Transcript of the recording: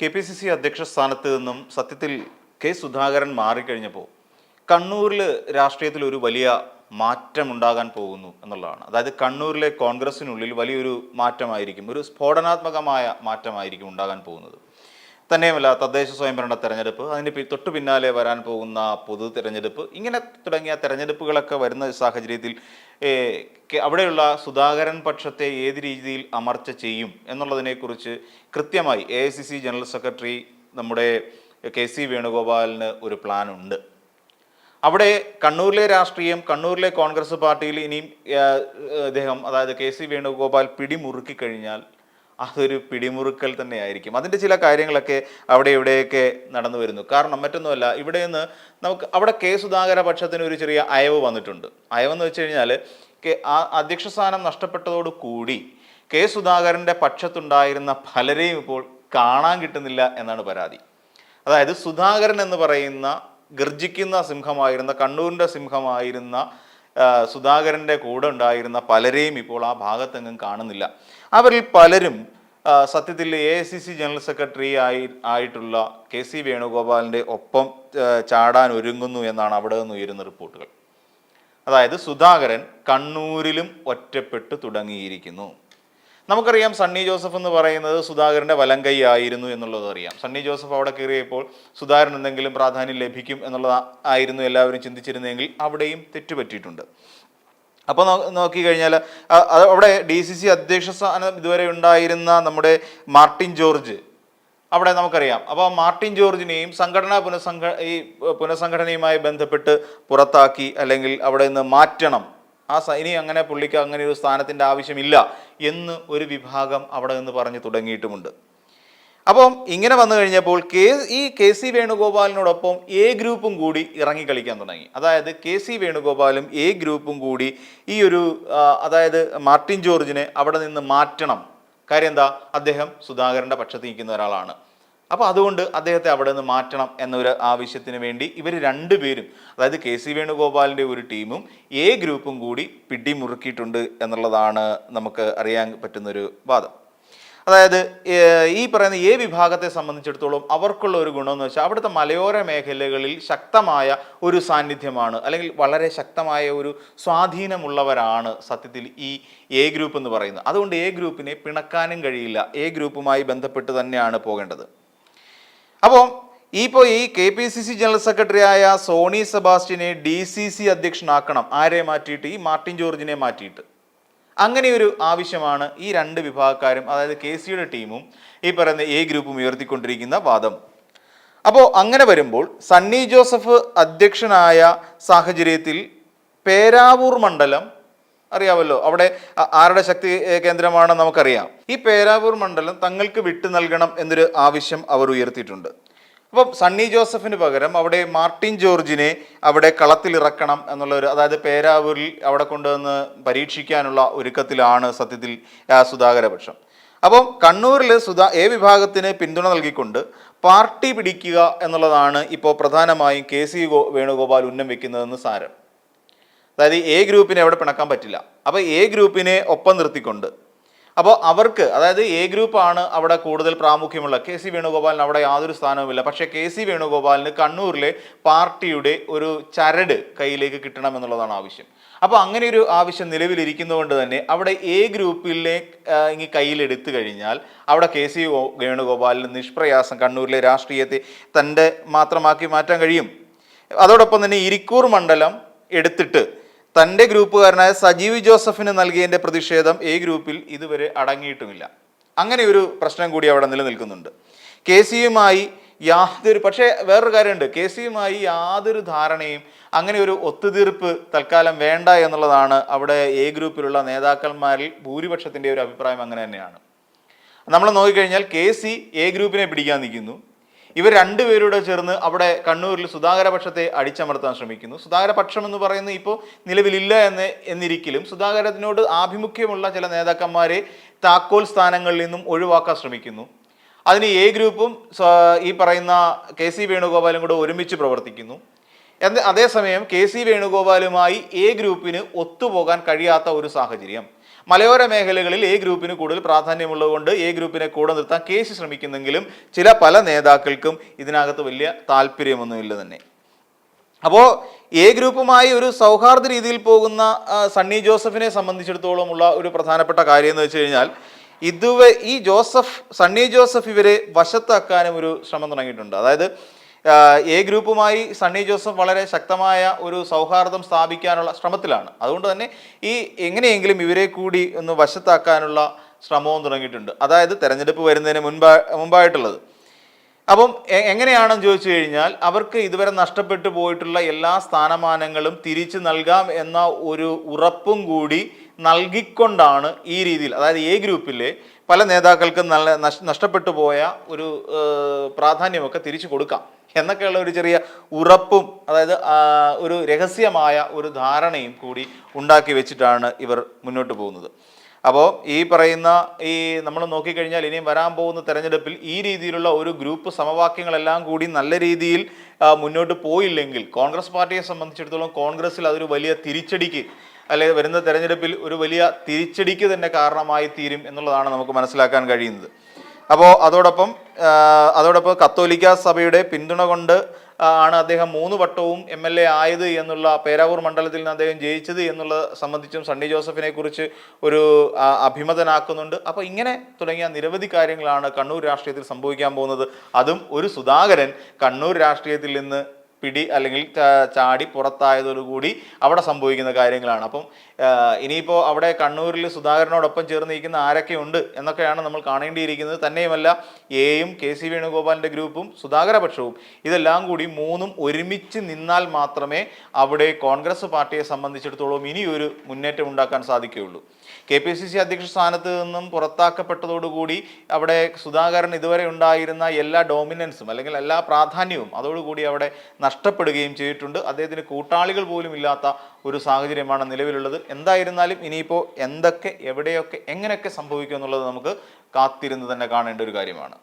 K P C C അധ്യക്ഷ സ്ഥാനത്ത് നിന്നും സത്യത്തിൽ കെ സുധാകരൻ മാറിക്കഴിഞ്ഞപ്പോൾ കണ്ണൂരിൽ രാഷ്ട്രീയത്തിൽ ഒരു വലിയ മാറ്റം ഉണ്ടാകാൻ പോകുന്നു എന്നുള്ളതാണ്. അതായത് കണ്ണൂരിലെ കോൺഗ്രസിനുള്ളിൽ വലിയൊരു മാറ്റമായിരിക്കും ഒരു സ്ഫോടനാത്മകമായ മാറ്റമായിരിക്കും ഉണ്ടാകാൻ പോകുന്നത്. തന്നെയുമല്ല തദ്ദേശ സ്വയംഭരണ തെരഞ്ഞെടുപ്പ്. അതിന് തൊട്ടു പിന്നാലെ വരാൻ പോകുന്ന പൊതു തിരഞ്ഞെടുപ്പ്. ഇങ്ങനെ തുടങ്ങിയ തെരഞ്ഞെടുപ്പുകളൊക്കെ വരുന്ന സാഹചര്യത്തിൽ അവിടെയുള്ള സുധാകരൻ പക്ഷത്തെ ഏത് രീതിയിൽ അമർച്ച ചെയ്യും എന്നുള്ളതിനെക്കുറിച്ച് കൃത്യമായി എ ജനറൽ സെക്രട്ടറി നമ്മുടെ കെ സി വേണുഗോപാലിന് ഒരു പ്ലാൻ ഉണ്ട് അവിടെ കണ്ണൂരിലെ രാഷ്ട്രീയം കണ്ണൂരിലെ കോൺഗ്രസ് പാർട്ടിയിൽ ഇനിയും അദ്ദേഹം അതായത് കെ സി വേണുഗോപാൽ പിടിമുറുക്കി കഴിഞ്ഞാൽ അതൊരു പിടിമുറുക്കൽ തന്നെയായിരിക്കും. അതിന്റെ ചില കാര്യങ്ങളൊക്കെ അവിടെ ഇവിടെയൊക്കെ നടന്നു വരുന്നു. കാരണം മറ്റൊന്നുമല്ല ഇവിടെ നിന്ന് നമുക്ക് അവിടെ കെ സുധാകര പക്ഷത്തിന് ഒരു ചെറിയ അയവ് വന്നിട്ടുണ്ട്. അയവെന്ന് വെച്ച് കഴിഞ്ഞാൽ ആ അധ്യക്ഷ സ്ഥാനം നഷ്ടപ്പെട്ടതോട് കൂടി കെ സുധാകരന്റെ പക്ഷത്തുണ്ടായിരുന്ന പലരെയും ഇപ്പോൾ കാണാൻ കിട്ടുന്നില്ല എന്നാണ് പരാതി. അതായത് സുധാകരൻ എന്ന് പറയുന്ന ഗർജിക്കുന്ന സിംഹമായിരുന്ന കണ്ണൂരിന്റെ സിംഹമായിരുന്ന സുധാകരന്റെ കൂടെ ഉണ്ടായിരുന്ന പലരെയും ഇപ്പോൾ ആ ഭാഗത്തെങ്ങും കാണുന്നില്ല. അവരിൽ പലരും സത്യത്തിൽ A I C C general secretary ആയി ആയിട്ടുള്ള കെ സി വേണുഗോപാലിന്റെ ഒപ്പം ചാടാൻ ഒരുങ്ങുന്നു എന്നാണ് അവിടെ നിന്ന് ഉയരുന്ന റിപ്പോർട്ടുകൾ. അതായത് സുധാകരൻ കണ്ണൂരിലും ഒറ്റപ്പെട്ടു തുടങ്ങിയിരിക്കുന്നു. നമുക്കറിയാം സണ്ണി ജോസഫ് എന്ന് പറയുന്നത് സുധാകരന്റെ വലം കൈ ആയിരുന്നു എന്നുള്ളത് അറിയാം. സണ്ണി ജോസഫ് അവിടെ കയറിയപ്പോൾ സുധാകരൻ എന്തെങ്കിലും പ്രാധാന്യം ലഭിക്കും എന്നുള്ളത് ആയിരുന്നു എല്ലാവരും ചിന്തിച്ചിരുന്നെങ്കിൽ അവിടെയും തെറ്റുപറ്റിയിട്ടുണ്ട്. അപ്പോൾ നോക്കിക്കഴിഞ്ഞാൽ അവിടെ ഡി സി സി അധ്യക്ഷ സ്ഥാനം ഇതുവരെ ഉണ്ടായിരുന്ന നമ്മുടെ മാർട്ടിൻ ജോർജ് അവിടെ നമുക്കറിയാം. അപ്പോൾ മാർട്ടിൻ ജോർജിനെയും സംഘടനാ പുനഃസംഘ ഈ പുനഃസംഘടനയുമായി ബന്ധപ്പെട്ട് പുറത്താക്കി അല്ലെങ്കിൽ അവിടെ നിന്ന് മാറ്റണം. ആ ഇനി അങ്ങനെ പുള്ളിക്ക് അങ്ങനെ ഒരു സ്ഥാനത്തിന്റെ ആവശ്യമില്ല. എന്ന് ഒരു വിഭാഗം അവിടെ നിന്ന് പറഞ്ഞു തുടങ്ങിയിട്ടുമുണ്ട്. അപ്പം ഇങ്ങനെ വന്നു കഴിഞ്ഞപ്പോൾ കെ ഈ കെ സി വേണുഗോപാലിനോടൊപ്പം എ ഗ്രൂപ്പും കൂടി ഇറങ്ങി കളിക്കാൻ തുടങ്ങി. അതായത് കെ സി വേണുഗോപാലും എ ഗ്രൂപ്പും കൂടി ഈ ഒരു അതായത് മാർട്ടിൻ ജോർജിനെ അവിടെ നിന്ന് മാറ്റണം. കാര്യം എന്താ? അദ്ദേഹം സുധാകരന്റെ പക്ഷത്ത് നിൽക്കുന്ന ഒരാളാണ്. അപ്പോൾ അതുകൊണ്ട് അദ്ദേഹത്തെ അവിടെ നിന്ന് മാറ്റണം എന്നൊരു ആവശ്യത്തിന് വേണ്ടി ഇവർ രണ്ടുപേരും അതായത് കെ സി വേണുഗോപാലിന്റെ ഒരു ടീമും എ ഗ്രൂപ്പും കൂടി പിടിമുറുക്കിയിട്ടുണ്ട് എന്നുള്ളതാണ് നമുക്ക് അറിയാൻ പറ്റുന്നൊരു വാദം. അതായത് ഈ പറയുന്ന എ വിഭാഗത്തെ സംബന്ധിച്ചിടത്തോളം അവർക്കുള്ള ഒരു ഗുണമെന്ന് വെച്ചാൽ അവിടുത്തെ മലയോര മേഖലകളിൽ ശക്തമായ ഒരു സാന്നിധ്യമാണ് അല്ലെങ്കിൽ വളരെ ശക്തമായ ഒരു സ്വാധീനമുള്ളവരാണ് സത്യത്തിൽ ഈ എ ഗ്രൂപ്പ് എന്ന് പറയുന്നത്. അതുകൊണ്ട് എ ഗ്രൂപ്പിനെ പിണക്കാനും കഴിയില്ല. എ ഗ്രൂപ്പുമായി ബന്ധപ്പെട്ട് തന്നെയാണ് പോകേണ്ടത്. അപ്പോൾ ഇപ്പോൾ ഈ K P C C general secretary ആയ സോണി സെബാസ്റ്റ്യനെ ഡി സി സി അധ്യക്ഷനാക്കണം. ആരെ മാറ്റിയിട്ട്? ഈ മാർട്ടിൻ ജോർജിനെ മാറ്റിയിട്ട്. അങ്ങനെ ഒരു ആവശ്യമാണ് ഈ രണ്ട് വിഭാഗക്കാരും അതായത് കെ സിയുടെ ടീമും ഈ പറയുന്ന എ ഗ്രൂപ്പും ഉയർത്തിക്കൊണ്ടിരിക്കുന്ന വാദം. അപ്പോൾ അങ്ങനെ വരുമ്പോൾ സണ്ണി ജോസഫ് അധ്യക്ഷനായ സാഹചര്യത്തിൽ പേരാവൂർ മണ്ഡലം അറിയാമല്ലോ. അവിടെ ആരുടെ ശക്തി കേന്ദ്രമാണ് നമുക്കറിയാം. ഈ പേരാവൂർ മണ്ഡലം തങ്ങൾക്ക് വിട്ടു നൽകണം എന്നൊരു ആവശ്യം അവർ ഉയർത്തിയിട്ടുണ്ട്. അപ്പം സണ്ണി ജോസഫിന് പകരം അവിടെ മാർട്ടിൻ ജോർജിനെ അവിടെ കളത്തിലിറക്കണം എന്നുള്ള ഒരു അതായത് പേരാവൂരിൽ അവിടെ കൊണ്ടുവന്ന് പരീക്ഷിക്കാനുള്ള ഒരുക്കത്തിലാണ് സത്യത്തിൽ സുധാകരപക്ഷം. അപ്പം കണ്ണൂരിൽ സുധാ എ വിഭാഗത്തിന് പിന്തുണ നൽകിക്കൊണ്ട് പാർട്ടി പിടിക്കുക എന്നുള്ളതാണ് ഇപ്പോൾ പ്രധാനമായും കെ സി വേണുഗോപാൽ ഉന്നം വെക്കുന്നതെന്ന് സാരം. അതായത് എ ഗ്രൂപ്പിനെ അവിടെ പിണക്കാൻ പറ്റില്ല. അപ്പോൾ എ ഗ്രൂപ്പിനെ ഒപ്പം നിർത്തിക്കൊണ്ട്. അപ്പോൾ അവർക്ക് അതായത് എ ഗ്രൂപ്പാണ് അവിടെ കൂടുതൽ പ്രാമുഖ്യമുള്ള. കെ സി വേണുഗോപാലിന് അവിടെ യാതൊരു സ്ഥാനവുമില്ല. പക്ഷേ കെ സി വേണുഗോപാലിന് കണ്ണൂരിലെ പാർട്ടിയുടെ ഒരു ചരട് കയ്യിലേക്ക് കിട്ടണം എന്നുള്ളതാണ് ആവശ്യം. അപ്പോൾ അങ്ങനെ ഒരു ആവശ്യം നിലവിലിരിക്കുന്നതുകൊണ്ട് തന്നെ അവിടെ എ ഗ്രൂപ്പിലെ ഇനി കയ്യിലെടുത്തു കഴിഞ്ഞാൽ അവിടെ കെ സി വേണുഗോപാലിന് നിഷ്പ്രയാസം കണ്ണൂരിലെ രാഷ്ട്രീയത്തെ തന്റെ മാത്രമാക്കി മാറ്റാൻ കഴിയും. അതോടൊപ്പം തന്നെ ഇരിക്കൂർ മണ്ഡലം എടുത്തിട്ട് തന്റെ ഗ്രൂപ്പുകാരനായ സജീവ് ജോസഫിന് നൽകിയതിന്റെ പ്രതിഷേധം എ ഗ്രൂപ്പിൽ ഇതുവരെ അടങ്ങിയിട്ടുമില്ല. അങ്ങനെ ഒരു പ്രശ്നം കൂടി അവിടെ നിലനിൽക്കുന്നുണ്ട്. കെ സിയുമായി യാതൊരു പക്ഷേ വേറൊരു കാര്യമുണ്ട്. കെ സിയുമായി യാതൊരു ധാരണയും അങ്ങനെ ഒരു ഒത്തുതീർപ്പ് തൽക്കാലം വേണ്ട എന്നുള്ളതാണ് അവിടെ എ ഗ്രൂപ്പിലുള്ള നേതാക്കന്മാരിൽ ഭൂരിപക്ഷത്തിന്റെ ഒരു അഭിപ്രായം അങ്ങനെ തന്നെയാണ്. നമ്മൾ നോക്കിക്കഴിഞ്ഞാൽ കെ സി എ ഗ്രൂപ്പിനെ പിടിക്കാൻ നിൽക്കുന്നു. ഇവർ രണ്ടുപേരൂടെ ചേർന്ന് അവിടെ കണ്ണൂരിൽ സുധാകര പക്ഷത്തെ അടിച്ചമർത്താൻ ശ്രമിക്കുന്നു. സുധാകര പക്ഷം എന്ന് പറയുന്നത് ഇപ്പോൾ നിലവിലില്ല എന്ന് എന്നിരിക്കലും സുധാകരത്തിനോട് ആഭിമുഖ്യമുള്ള ചില നേതാക്കന്മാരെ താക്കോൽ സ്ഥാനങ്ങളിൽ നിന്നും ഒഴിവാക്കാൻ ശ്രമിക്കുന്നു. അതിന് എ ഗ്രൂപ്പും ഈ പറയുന്ന കെ സി വേണുഗോപാലും കൂടെ ഒരുമിച്ച് പ്രവർത്തിക്കുന്നു. അതേസമയം കെ സി വേണുഗോപാലുമായി എ ഗ്രൂപ്പിന് ഒത്തുപോകാൻ കഴിയാത്ത ഒരു സാഹചര്യം. മലയോര മേഖലകളിൽ എ ഗ്രൂപ്പിന് കൂടുതൽ പ്രാധാന്യമുള്ളതുകൊണ്ട് എ ഗ്രൂപ്പിനെ കൂടെ നിർത്താൻ കേസ് ശ്രമിക്കുന്നെങ്കിലും ചില പല നേതാക്കൾക്കും ഇതിനകത്ത് വലിയ താല്പര്യമൊന്നുമില്ല തന്നെ. അപ്പോൾ എ ഗ്രൂപ്പുമായി ഒരു സൗഹാർദ്ദ രീതിയിൽ പോകുന്ന സണ്ണി ജോസഫിനെ സംബന്ധിച്ചിടത്തോളമുള്ള ഒരു പ്രധാനപ്പെട്ട കാര്യം എന്ന് വെച്ച് കഴിഞ്ഞാൽ ഇതുവരെ ഈ ജോസഫ് സണ്ണി ജോസഫ് ഇവരെ വശത്താക്കാനും ഒരു ശ്രമം തുടങ്ങിയിട്ടുണ്ട്. അതായത് എ ഗ്രൂപ്പുമായി സണ്ണി ജോസഫ് വളരെ ശക്തമായ ഒരു സൗഹാർദ്ദം സ്ഥാപിക്കാനുള്ള ശ്രമത്തിലാണ്. അതുകൊണ്ട് തന്നെ ഈ എങ്ങനെയെങ്കിലും ഇവരെ കൂടി ഒന്ന് വശത്താക്കാനുള്ള ശ്രമവും തുടങ്ങിയിട്ടുണ്ട്. അതായത് തെരഞ്ഞെടുപ്പ് വരുന്നതിന് മുൻപാ മുമ്പായിട്ടുള്ളത്. അപ്പം എങ്ങനെയാണെന്ന് ചോദിച്ചു കഴിഞ്ഞാൽ അവർക്ക് ഇതുവരെ നഷ്ടപ്പെട്ടു പോയിട്ടുള്ള എല്ലാ സ്ഥാനമാനങ്ങളും തിരിച്ചു നൽകാം എന്ന ഒരു ഉറപ്പും കൂടി നൽകിക്കൊണ്ടാണ് ഈ രീതിയിൽ അതായത് എ ഗ്രൂപ്പിലെ പല നേതാക്കൾക്കും നല്ല നഷ്- നഷ്ടപ്പെട്ടു പോയ ഒരു പ്രാധാന്യമൊക്കെ തിരിച്ചു കൊടുക്കാം. എന്നൊക്കെയുള്ള ഒരു ചെറിയ ഉറപ്പും അതായത് ഒരു രഹസ്യമായ ഒരു ധാരണയും കൂടി ഉണ്ടാക്കി വെച്ചിട്ടാണ് ഇവർ മുന്നോട്ട് പോകുന്നത്. അപ്പോൾ ഈ പറയുന്ന ഈ നമ്മൾ നോക്കിക്കഴിഞ്ഞാൽ ഇനിയും വരാൻ പോകുന്ന തെരഞ്ഞെടുപ്പിൽ ഈ രീതിയിലുള്ള ഒരു ഗ്രൂപ്പ് സമവാക്യങ്ങളെല്ലാം കൂടി നല്ല രീതിയിൽ മുന്നോട്ട് പോയില്ലെങ്കിൽ കോൺഗ്രസ് പാർട്ടിയെ സംബന്ധിച്ചിടത്തോളം കോൺഗ്രസ്സിൽ അതൊരു വലിയ തിരിച്ചടിക്ക് അല്ലെങ്കിൽ വരുന്ന തെരഞ്ഞെടുപ്പിൽ ഒരു വലിയ തിരിച്ചടിക്ക് തന്നെ കാരണമായി തീരും എന്നുള്ളതാണ് നമുക്ക് മനസ്സിലാക്കാൻ കഴിയുന്നത്. അപ്പോൾ അതോടൊപ്പം അതോടൊപ്പം കത്തോലിക്ക സഭയുടെ പിന്തുണ കൊണ്ട് ആണ് അദ്ദേഹം മൂന്ന് വട്ടവും എം എൽ എ ആയത് എന്നുള്ള പേരാവൂർ മണ്ഡലത്തിൽ നിന്ന് അദ്ദേഹം ജയിച്ചത് എന്നുള്ള സംബന്ധിച്ചും സണ്ണി ജോസഫിനെ കുറിച്ച് ഒരു അഭിമതനാക്കുന്നുണ്ട്. അപ്പോൾ ഇങ്ങനെ തുടങ്ങിയ നിരവധി കാര്യങ്ങളാണ് കണ്ണൂർ രാഷ്ട്രീയത്തിൽ സംഭവിക്കാൻ പോകുന്നത്. അതും ഒരു സുധാകരൻ കണ്ണൂർ രാഷ്ട്രീയത്തിൽ നിന്ന് പിടി അല്ലെങ്കിൽ ചാടി പുറത്തായതോടുകൂടി അവിടെ സംഭവിക്കുന്ന കാര്യങ്ങളാണ്. അപ്പം ഇനിയിപ്പോൾ അവിടെ കണ്ണൂരിൽ സുധാകരനോടൊപ്പം ചേർന്ന് നിൽക്കുന്ന ആരൊക്കെയുണ്ട് എന്നൊക്കെയാണ് നമ്മൾ കാണേണ്ടിയിരിക്കുന്നത്. തന്നെയുമല്ല എയും കെ സി വേണുഗോപാലിന്റെ ഗ്രൂപ്പും സുധാകരപക്ഷവും. ഇതെല്ലാം കൂടി മൂന്നും ഒരുമിച്ച് നിന്നാൽ മാത്രമേ അവിടെ കോൺഗ്രസ് പാർട്ടിയെ സംബന്ധിച്ചിടത്തോളം ഇനിയൊരു മുന്നേറ്റം ഉണ്ടാക്കാൻ സാധിക്കുകയുള്ളൂ. കെ പി സി സി അധ്യക്ഷ സ്ഥാനത്ത് നിന്നും പുറത്താക്കപ്പെട്ടതോടുകൂടി അവിടെ സുധാകരൻ ഇതുവരെ ഉണ്ടായിരുന്ന എല്ലാ ഡോമിനൻസും അല്ലെങ്കിൽ എല്ലാ പ്രാധാന്യവും അതോടുകൂടി അവിടെ നഷ്ടപ്പെടുകയും ചെയ്തിട്ടുണ്ട്. അദ്ദേഹത്തിന് കൂട്ടാളികൾ പോലും ഇല്ലാത്ത ഒരു സാഹചര്യമാണ് നിലവിലുള്ളത്. എന്തായിരുന്നാലും ഇനിയിപ്പോൾ എന്തൊക്കെ എവിടെയൊക്കെ എങ്ങനെയൊക്കെ സംഭവിക്കും എന്നുള്ളത് നമുക്ക് കാത്തിരുന്ന് തന്നെ കാണേണ്ട ഒരു കാര്യമാണ്.